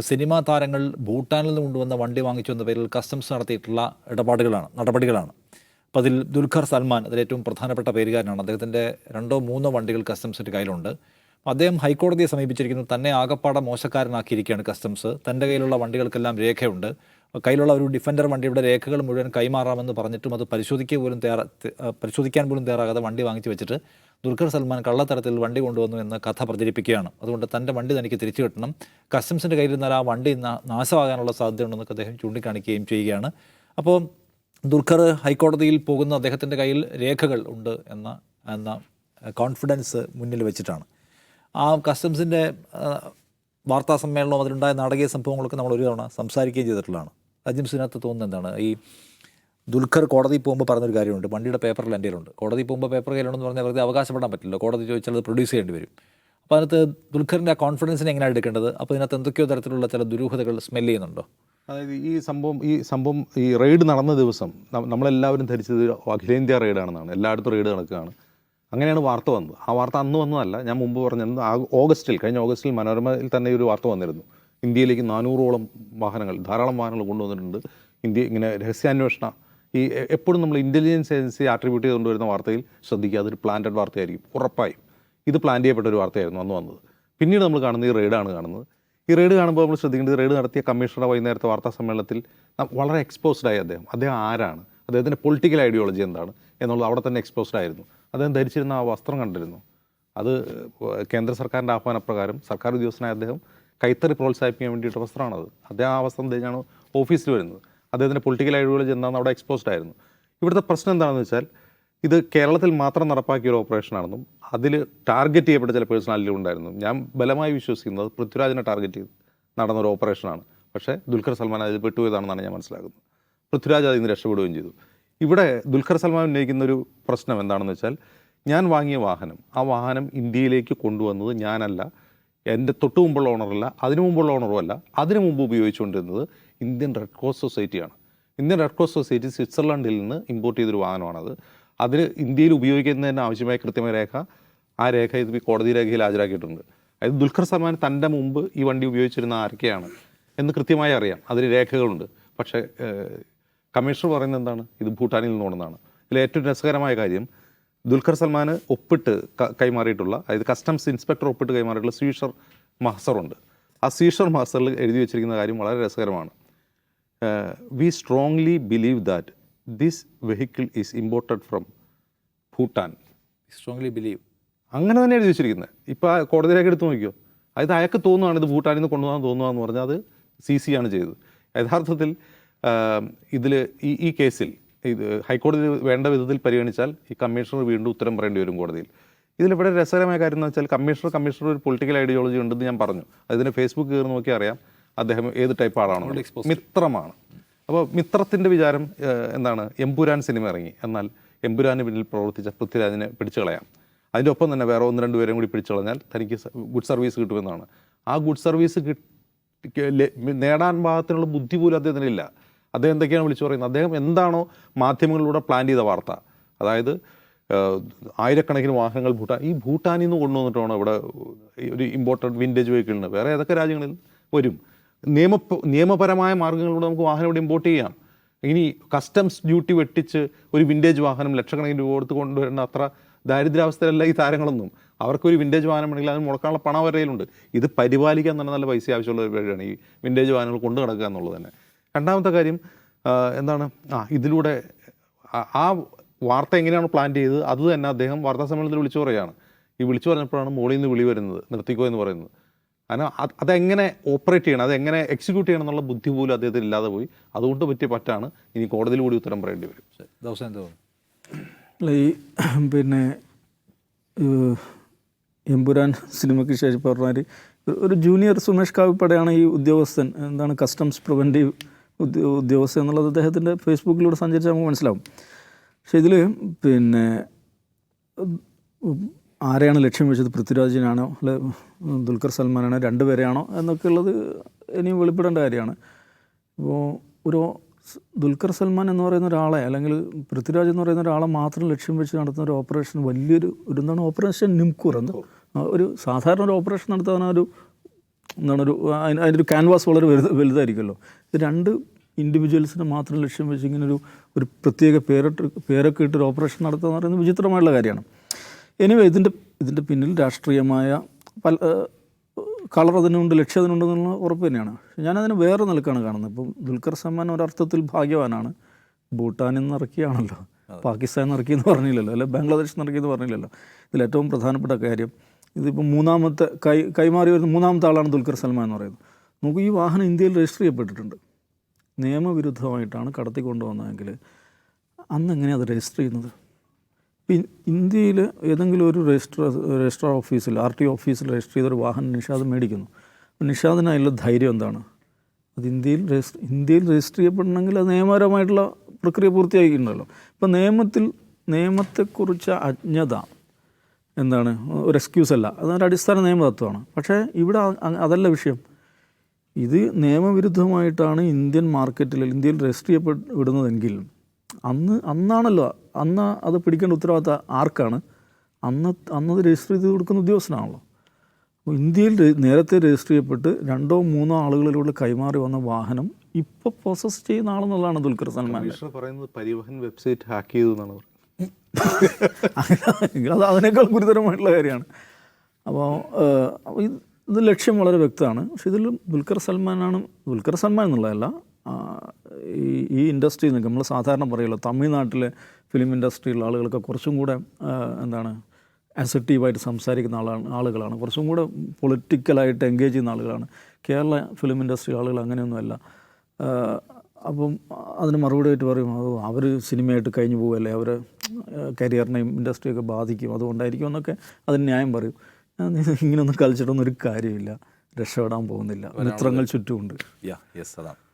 Cinema താരങ്ങൾ ഭൂട്ടാനിൽ നിന്ന് കൊണ്ടുവന്ന വണ്ടി വാങ്ങിച്ചു എന്ന പേരിൽ കസ്റ്റംസ് നടത്തിയിട്ടുള്ള ഇടപാടുകളാണ് നടപടികളാണ്. അപ്പോൾ അതിൽ ദുൽഖർ സൽമാൻ അതിൽ ഏറ്റവും പ്രധാനപ്പെട്ട പേരുകാരനാണ്. അദ്ദേഹത്തിന്റെ രണ്ടോ മൂന്നോ വണ്ടികൾ കസ്റ്റംസിന്റെ കയ്യിലുണ്ട്. അദ്ദേഹം ഹൈക്കോടതിയെ സമീപിച്ചിരിക്കുന്നു. തന്നെ ആകപ്പാടെ മോശക്കാരനാക്കിയിരിക്കുകയാണ് കസ്റ്റംസ്. തന്റെ കയ്യിലുള്ള വണ്ടികൾക്കെല്ലാം രേഖയുണ്ട്. കയ്യിലുള്ള ഒരു ഡിഫൻഡർ വണ്ടിയുടെ രേഖകൾ മുഴുവൻ കൈമാറാമെന്ന് പറഞ്ഞിട്ടും അത് പരിശോധിക്കുക പോലും തയ്യാറ പരിശോധിക്കാൻ പോലും തയ്യാറാകാതെ വണ്ടി വാങ്ങിച്ചു വെച്ചിട്ട് ദുൽഖർ സൽമാൻ കള്ളത്തരത്തിൽ വണ്ടി കൊണ്ടുവന്നു എന്ന കഥ പ്രചരിപ്പിക്കുകയാണ്. അതുകൊണ്ട് തന്റെ വണ്ടി തനിക്ക് തിരിച്ചു കിട്ടണം. കസ്റ്റംസിന്റെ കയ്യിലിരുന്നാൽ ആ വണ്ടി നാശമാകാനുള്ള സാധ്യതയുണ്ടെന്നൊക്കെ അദ്ദേഹം ചൂണ്ടിക്കാണിക്കുകയും ചെയ്യുകയാണ്. അപ്പോൾ ദുൽഖർ ഹൈക്കോടതിയിൽ പോകുന്ന അദ്ദേഹത്തിന്റെ കയ്യിൽ രേഖകൾ ഉണ്ട് എന്ന എന്ന കോൺഫിഡൻസ് മുന്നിൽ വെച്ചിട്ടാണ്. ആ കസ്റ്റംസിന്റെ വാർത്താ സമ്മേളനവും അതിലുണ്ടായ നാടകീയ സംഭവങ്ങളൊക്കെ നമ്മൾ ഒരു തവണ സംസാരിക്കുകയും ചെയ്തിട്ടുള്ളതാണ്. അജിം തോന്നുന്നത് എന്താണ്? ഈ ദുൽഖർ കോടതി പോകുമ്പോൾ പറഞ്ഞൊരു കാര്യമുണ്ട്. വണ്ടിയുടെ പേപ്പറിൽ എന്റെ കയ്യിലുണ്ട്. കോടതി പോകുമ്പോൾ പേപ്പർ കയ്യിലുണ്ടെന്ന് പറഞ്ഞാൽ വെറുതെ അവകാശപ്പെടാൻ പറ്റില്ല. കോടതി ചോദിച്ചാൽ അത് പ്രൊഡ്യൂസ് ചെയ്യേണ്ടി വരും. അപ്പോൾ അതിനകത്ത് ദുൽഖറിന്റെ ആ കോൺഫിഡൻസിനെ എങ്ങനെയാണ് എടുക്കേണ്ടത്? അപ്പോൾ ഇതിനകത്ത് എന്തൊക്കെയോ തരത്തിലുള്ള ചില ദുരൂഹതകൾ സ്മെൽ ചെയ്യുന്നുണ്ടോ? അതായത് ഈ സംഭവം ഈ സംഭവം ഈ റെയ്ഡ് നടന്ന ദിവസം നമ്മളെല്ലാവരും ധരിച്ചത് അഖിലേന്ത്യാ റെയ്ഡാണെന്നാണ്. എല്ലായിടത്തും റെയ്ഡ് നടക്കുകയാണ്. അങ്ങനെയാണ് വാർത്ത വന്നത്. ആ വാർത്ത അന്ന് വന്നതല്ല ഞാൻ മുമ്പ് പറഞ്ഞിരുന്നു ഓഗസ്റ്റിൽ കഴിഞ്ഞ ഓഗസ്റ്റിൽ മനോരമയിൽ തന്നെ ഒരു വാർത്ത വന്നിരുന്നു. ഇന്ത്യയിലേക്ക് നാനൂറോളം വാഹനങ്ങൾ ധാരാളം വാഹനങ്ങൾ കൊണ്ടുവന്നിട്ടുണ്ട്. ഇന്ത്യ ഇങ്ങനെ രഹസ്യാന്വേഷണ ഈ എപ്പോഴും നമ്മൾ ഇന്റലിജൻസ് ഏജൻസി ആട്രിബ്യൂട്ട് ചെയ്തുകൊണ്ടുവരുന്ന വാർത്തയിൽ ശ്രദ്ധിക്കുക അതൊരു പ്ലാന്റഡ് വാർത്തയായിരിക്കും ഉറപ്പായും. ഇത് പ്ലാൻ ചെയ്യപ്പെട്ട ഒരു വാർത്തയായിരുന്നു അന്ന് വന്നത്. പിന്നീട് നമ്മൾ കാണുന്നത് ഈ റെയ്ഡാണ് കാണുന്നത്. ഈ റെയ്ഡ് കാണുമ്പോൾ നമ്മൾ ശ്രദ്ധിക്കേണ്ടത് റെയ്ഡ് നടത്തിയ കമ്മീഷണറുടെ വൈകുന്നേരത്തെ വാർത്താ സമ്മേളനത്തിൽ വളരെ എക്സ്പോസ്ഡ് ആയി അദ്ദേഹം. അദ്ദേഹം ആരാണ്? അദ്ദേഹത്തിന്റെ പൊളിറ്റിക്കൽ ഐഡിയോളജി എന്താണ്? എന്നുള്ളത് അവിടെ തന്നെ എക്സ്പോസ്ഡ് ആയിരുന്നു. അദ്ദേഹം ധരിച്ചിരുന്ന ആ വസ്ത്രം കണ്ടിരുന്നു. അത് കേന്ദ്ര സർക്കാരിന്റെ ആഹ്വാനപ്രകാരം സർക്കാർ ഉദ്യോഗസ്ഥനായ അദ്ദേഹം കൈത്തറി പ്രോത്സാഹിപ്പിക്കാൻ വേണ്ടിയിട്ട് വസ്ത്രമാണത്. അദ്ദേഹം ആ വസ്ത്രം ധരിച്ചാണ് ഓഫീസിൽ വരുന്നത്. അദ്ദേഹത്തിന്റെ പൊളിറ്റിക്കൽ ഐഡിയോളജി എന്താണെന്ന് അവിടെ എക്സ്പോസ്ഡ് ആയിരുന്നു. ഇവിടുത്തെ പ്രശ്നം എന്താണെന്ന് വെച്ചാൽ ഇത് കേരളത്തിൽ മാത്രം നടപ്പാക്കിയ ഒരു ഓപ്പറേഷനാണെന്നും അതിൽ ടാർഗറ്റ് ചെയ്യപ്പെട്ട ചില പേഴ്സണാലിറ്റി ഉണ്ടായിരുന്നു. ഞാൻ ബലമായി വിശ്വസിക്കുന്നത് പൃഥ്വിരാജിനെ ടാർഗറ്റ് ചെയ്ത് നടന്ന ഒരു ഓപ്പറേഷനാണ് പക്ഷേ ദുൽഖർ സൽമാൻ അതിൽ പെട്ടുപോയതാണെന്നാണ് ഞാൻ മനസ്സിലാക്കുന്നത്. പൃഥ്വിരാജ് അതിൽ നിന്ന് രക്ഷപ്പെടുകയും ചെയ്തു. ഇവിടെ ദുൽഖർ സൽമാൻ ഉന്നയിക്കുന്ന ഒരു പ്രശ്നം എന്താണെന്ന് വെച്ചാൽ ഞാൻ വാങ്ങിയ വാഹനം ആ വാഹനം ഇന്ത്യയിലേക്ക് കൊണ്ടുവന്നത് ഞാനല്ല എന്റെ തൊട്ട് മുമ്പുള്ള ഓണറല്ല അതിനു മുമ്പുള്ള ഓണറും അല്ല അതിനു മുമ്പ് ഉപയോഗിച്ചുകൊണ്ടിരുന്നത് ഇന്ത്യൻ റെഡ് ക്രോസ് സൊസൈറ്റിയാണ്. ഇന്ത്യൻ റെഡ് ക്രോസ് സൊസൈറ്റി സ്വിറ്റ്സർലൻഡിൽ നിന്ന് ഇമ്പോർട്ട് ചെയ്തൊരു വാഹനമാണത്. അതിന് ഇന്ത്യയിൽ ഉപയോഗിക്കുന്നതിന് ആവശ്യമായ കൃത്യമായ രേഖ ആ രേഖ ഇത് കോടതി രേഖയിൽ ഹാജരാക്കിയിട്ടുണ്ട്. അതായത് ദുൽഖർ സൽമാൻ തന്റെ മുമ്പ് ഈ വണ്ടി ഉപയോഗിച്ചിരുന്ന ആരൊക്കെയാണ് എന്ന് കൃത്യമായി അറിയാം. അതിന് രേഖകളുണ്ട്. പക്ഷേ കമ്മീഷണർ പറയുന്നത് എന്താണ്? ഇത് ഭൂട്ടാനിൽ നിന്ന് വന്നതാണ് ഇതിൽ ഏറ്റവും രസകരമായ കാര്യം ദുൽഖർ സൽമാൻ ഒപ്പിട്ട് കൈമാറിയിട്ടുള്ള അതായത് കസ്റ്റംസ് ഇൻസ്പെക്ടർ ഒപ്പിട്ട് കൈമാറിയിട്ടുള്ള സ്വീഷർ മഹസറുണ്ട് ആ സീഷർ മഹസറിൽ എഴുതി വെച്ചിരിക്കുന്ന കാര്യം വളരെ രസകരമാണ്. We strongly believe that this vehicle is imported from Bhutan. Strongly believe അങ്ങനെ തന്നെ എഴുതി വെച്ചിരിക്കുന്നത്. ഇപ്പോൾ ആ കോടതിയിലേക്ക് എടുത്ത് നോക്കിയോ? അതായത് അയാൾക്ക് തോന്നുകയാണ് ഇത് ഭൂട്ടാനിൽ നിന്ന് കൊണ്ടുപോകാൻ തോന്നുകയെന്ന് പറഞ്ഞാൽ അത് സി സി ആണ് ചെയ്തത്. യഥാർത്ഥത്തിൽ ഇതിൽ ഈ ഈ കേസിൽ ഇത് ഹൈക്കോടതി വേണ്ട വിധത്തിൽ പരിഗണിച്ചാൽ ഈ കമ്മീഷണർ വീണ്ടും ഉത്തരം പറയേണ്ടി വരും കോടതിയിൽ. ഇതിലിവിടെ രസകരമായ കാര്യം എന്ന് വെച്ചാൽ കമ്മീഷണർ കമ്മീഷണർ ഒരു പൊളിറ്റിക്കൽ ഐഡിയോളജി ഉണ്ടെന്ന് ഞാൻ പറഞ്ഞു. അതിന് ഫേസ്ബുക്ക് കയറി നോക്കി അറിയാം അദ്ദേഹം ഏത് ടൈപ്പ് ആളാണ് മിത്രമാണ്. അപ്പോൾ മിത്രത്തിന്റെ വിചാരം എന്താണ്? എംപുരാൻ സിനിമ ഇറങ്ങി. എന്നാൽ എമ്പുരാന് പിന്നിൽ പ്രവർത്തിച്ച പൃഥ്വിരാജിനെ പിടിച്ചു കളയാം. അതിന്റെ ഒപ്പം തന്നെ വേറെ ഒന്ന് രണ്ട് പേരും കൂടി പിടിച്ചു കളഞ്ഞാൽ തനിക്ക് ഗുഡ് സർവീസ് കിട്ടുമെന്നാണ്. ആ ഗുഡ് സർവീസ് കിട്ടി നേടാൻ പാകത്തിനുള്ള ബുദ്ധി പോലും അദ്ദേഹത്തിനില്ല അദ്ദേഹം എന്തൊക്കെയാണ് വിളിച്ചു പറയുന്നത്? അദ്ദേഹം എന്താണോ മാധ്യമങ്ങളിലൂടെ പ്ലാൻ ചെയ്ത വാർത്ത. അതായത് ആയിരക്കണക്കിന് വാഹനങ്ങൾ ഭൂട്ടാൻ ഈ ഭൂട്ടാനിൽ നിന്ന് കൊണ്ടുവന്നിട്ടാണ് ഇവിടെ ഒരു ഇമ്പോർട്ടന്റ് വിന്റേജ് വെഹിക്കിളിന് വേറെ ഏതൊക്കെ രാജ്യങ്ങളിൽ വരും? നിയമ നിയമപരമായ മാർഗങ്ങളിലൂടെ നമുക്ക് വാഹനം ഇവിടെ ഇമ്പോർട്ട് ചെയ്യാം. ഇനി കസ്റ്റംസ് ഡ്യൂട്ടി വെട്ടിച്ച് ഒരു വിന്റേജ് വാഹനം ലക്ഷക്കണക്കിന് രൂപ കൊടുത്ത് കൊണ്ടുവരേണ്ട അത്ര ദാരിദ്ര്യാവസ്ഥയിലല്ല ഈ താരങ്ങളൊന്നും. അവർക്കൊരു വിന്റേജ് വാഹനം ഉണ്ടെങ്കിൽ അതിന് മുടക്കാനുള്ള പണം അവരുടെയിലുണ്ട് ഇത് പരിപാലിക്കാൻ തന്നെ നല്ല പൈസ ആവശ്യമുള്ള ഒരു പരിപാടിയാണ് ഈ വിന്റേജ് വാഹനങ്ങൾ കൊണ്ടു നടക്കുക എന്നുള്ളത് തന്നെ. രണ്ടാമത്തെ കാര്യം എന്താണ്? ആ ഇതിലൂടെ ആ- വാർത്ത എങ്ങനെയാണ് പ്ലാൻ ചെയ്തത്? അത് തന്നെ അദ്ദേഹം വാർത്താ സമ്മേളനത്തിൽ വിളിച്ചു പറയുകയാണ്. ഈ വിളിച്ചു പറഞ്ഞപ്പോഴാണ് മോളിൽ നിന്ന് വിളി വരുന്നത് നിർത്തിക്കോ എന്ന് പറയുന്നത്. കാരണം അത് അതെങ്ങനെ ഓപ്പറേറ്റ് ചെയ്യണം അതെങ്ങനെ എക്സിക്യൂട്ട് ചെയ്യണം എന്നുള്ള ബുദ്ധി പോലും അദ്ദേഹത്തിന് ഇല്ലാതെ പോയി. അതുകൊണ്ട് പറ്റിയ പറ്റാണ്. ഇനി കോടതിയിൽ കൂടി ഉത്തരം പറയേണ്ടി വരും. ദിവസം എന്ത് ഈ പിന്നെ എമ്പുരാൻ സിനിമയ്ക്ക് ശേഷം പറഞ്ഞാൽ ഒരു ജൂനിയർ സുമേഷ് കാവിപ്പടയാണ് ഈ ഉദ്യോഗസ്ഥൻ. എന്താണ് കസ്റ്റംസ് പ്രിവന്റീവ് ഉദ്യോ ഉദ്യോഗസ്ഥൻ എന്നുള്ളത് അദ്ദേഹത്തിന്റെ ഫേസ്ബുക്കിലൂടെ സഞ്ചരിച്ചാൽ നമുക്ക് മനസ്സിലാവും. പക്ഷേ ഇതിൽ പിന്നെ ആരെയാണ് ലക്ഷ്യം വെച്ചത്? പൃഥ്വിരാജിനാണോ? അല്ലെ ദുൽഖർ സൽമാനാണോ? രണ്ടുപേരെയാണോ എന്നൊക്കെ ഉള്ളത് ഇനിയും വെളിപ്പെടേണ്ട കാര്യമാണ്. ഇപ്പോൾ ഒരു ദുൽഖർ സൽമാൻ എന്ന് പറയുന്ന ഒരാളെ അല്ലെങ്കിൽ പൃഥ്വിരാജ് എന്ന് പറയുന്ന ഒരാളെ മാത്രം ലക്ഷ്യം വെച്ച് നടത്തുന്ന ഒരു ഓപ്പറേഷൻ വലിയൊരു ഒരു എന്താണ് ഓപ്പറേഷൻ നിംകൂർ എന്ന് ഒരു സാധാരണ ഒരു ഓപ്പറേഷൻ നടത്താൻ ഒരു എന്താണ് ഒരു അതിന് അതിന്റെ ഒരു ക്യാൻവാസ് വളരെ വലുത് വലുതായിരിക്കുമല്ലോ. ഇത് രണ്ട് ഇൻഡിവിജ്വൽസിനെ മാത്രം ലക്ഷ്യം വെച്ച് ഇങ്ങനെ ഒരു ഒരു പ്രത്യേക പേരിട്ട് പേരൊക്കെ ഇട്ടൊരു ഓപ്പറേഷൻ നടത്തുക എന്ന് പറയുന്നത് വിചിത്രമായിട്ടുള്ള കാര്യമാണ്. എനിവേ ഇതിന്റെ ഇതിന്റെ പിന്നിൽ രാഷ്ട്രീയമായ പല കളർ അതിനുണ്ട് ലക്ഷ്യം അതിനുണ്ടെന്നുള്ള ഉറപ്പ് തന്നെയാണ്. പക്ഷെ ഞാനതിന് വേറെ നിലക്കാണ് കാണുന്നത്. ഇപ്പം ദുൽഖർ സൽമാൻ ഒരർത്ഥത്തിൽ ഭാഗ്യവാനാണ്. ഭൂട്ടാനിൽ നിന്ന് ഇറക്കിയാണല്ലോ. പാകിസ്ഥാനിൽ നിന്ന് ഇറക്കിയെന്ന് പറഞ്ഞില്ലല്ലോ. അല്ലെ ബംഗ്ലാദേശിൽ നിന്ന് ഇറക്കിയെന്ന് പറഞ്ഞില്ലല്ലോ. ഇതിൽ ഏറ്റവും പ്രധാനപ്പെട്ട കാര്യം ഇതിപ്പോൾ മൂന്നാമത്തെ കൈ കൈമാറി വരുന്ന മൂന്നാമത്തെ ആളാണ് ദുൽഖർ സൽമാൻ എന്ന് പറയുന്നത്. നമുക്ക് ഈ വാഹനം ഇന്ത്യയിൽ രജിസ്റ്റർ ചെയ്യപ്പെട്ടിട്ടുണ്ട്. നിയമവിരുദ്ധമായിട്ടാണ് കടത്തിക്കൊണ്ടുവന്നതെങ്കിൽ അന്ന് എങ്ങനെയാണ് അത് രജിസ്റ്റർ ചെയ്യുന്നത്? ഇന്ത്യയിൽ ഏതെങ്കിലും ഒരു രജിസ്റ്റർ രജിസ്റ്റർ ഓഫീസിൽ ആർ ടി ഓഫീസിൽ രജിസ്റ്റർ ചെയ്തൊരു വാഹനം നിഷാദ് മേടിക്കുന്നു. നിഷാദിനായുള്ള ധൈര്യം എന്താണ്? അത് ഇന്ത്യയിൽ രജിസ്റ്റർ ഇന്ത്യയിൽ രജിസ്റ്റർ ചെയ്യപ്പെടണമെങ്കിൽ അത് നിയമപരമായിട്ടുള്ള പ്രക്രിയ പൂർത്തിയാക്കിയിട്ടുണ്ടല്ലോ. ഇപ്പം നിയമത്തിൽ നിയമത്തെക്കുറിച്ച അജ്ഞത എന്താണ്? ഒരു എക്സ്ക്യൂസ് അല്ല. അതൊരു അടിസ്ഥാന നിയമതത്വമാണ്. പക്ഷേ ഇവിടെ അതല്ല വിഷയം. ഇത് നിയമവിരുദ്ധമായിട്ടാണ് ഇന്ത്യൻ മാർക്കറ്റിൽ ഇന്ത്യയിൽ രജിസ്റ്റർ ചെയ്യപ്പെടുന്നതെങ്കിൽ അന്ന് അന്നാണല്ലോ അന്ന് അത് പിടിക്കേണ്ട ഉത്തരവാദിത്ത ആർക്കാണ്? അന്ന് അന്നത് രജിസ്റ്റർ ചെയ്ത് കൊടുക്കുന്ന ഉദ്യോഗസ്ഥനാണല്ലോ. അപ്പോൾ ഇന്ത്യയിൽ നേരത്തെ രജിസ്റ്റർ ചെയ്യപ്പെട്ട് രണ്ടോ മൂന്നോ ആളുകളിലൂടെ കൈമാറി വന്ന വാഹനം ഇപ്പോൾ പ്രോസസ്സ് ചെയ്യുന്ന ആളെന്നുള്ളതാണ് ദുൽഖർ സൽമാൻ. പറയുന്നത് പരിവഹൻ വെബ്സൈറ്റ് ഹാക്ക് ചെയ്തു എന്നാണ്. അത് അതിനേക്കാൾ ഗുരുതരമായിട്ടുള്ള കാര്യമാണ്. അപ്പോൾ ഇത് ലക്ഷ്യം വളരെ വ്യക്തമാണ്. പക്ഷെ ഇതിൽ ദുൽഖർ സൽമാനാണ് ദുൽഖർ സൽമാൻ എന്നുള്ളതല്ല ഈ ഇൻഡസ്ട്രിയിൽ നിന്ന് നമ്മൾ സാധാരണ പറയുമല്ലോ തമിഴ്നാട്ടിലെ ഫിലിം ഇൻഡസ്ട്രിയിലുള്ള ആളുകളൊക്കെ കുറച്ചും കൂടെ എന്താണ് അസറ്റീവായിട്ട് സംസാരിക്കുന്ന ആളാണ് ആളുകളാണ്. കുറച്ചും കൂടെ പൊളിറ്റിക്കലായിട്ട് എൻഗേജ് ചെയ്യുന്ന ആളുകളാണ്. കേരള ഫിലിം ഇൻഡസ്ട്രി ആളുകൾ അങ്ങനെയൊന്നുമല്ല. അപ്പം അതിന് മറുപടി ആയിട്ട് പറയും അത് അവർ സിനിമയായിട്ട് കഴിഞ്ഞു പോവല്ലേ? അവർ കരിയറിനെയും ഇൻഡസ്ട്രിയൊക്കെ ബാധിക്കും. അതുകൊണ്ടായിരിക്കും എന്നൊക്കെ അതിന് ന്യായം പറയും. ഇങ്ങനെയൊന്നും കളിച്ചിട്ടൊന്നും ഒരു കാര്യമില്ല രക്ഷപ്പെടാൻ പോകുന്നില്ല. മിത്രങ്ങൾ ചുറ്റുമുണ്ട്. യാ യെസ് അതാണ്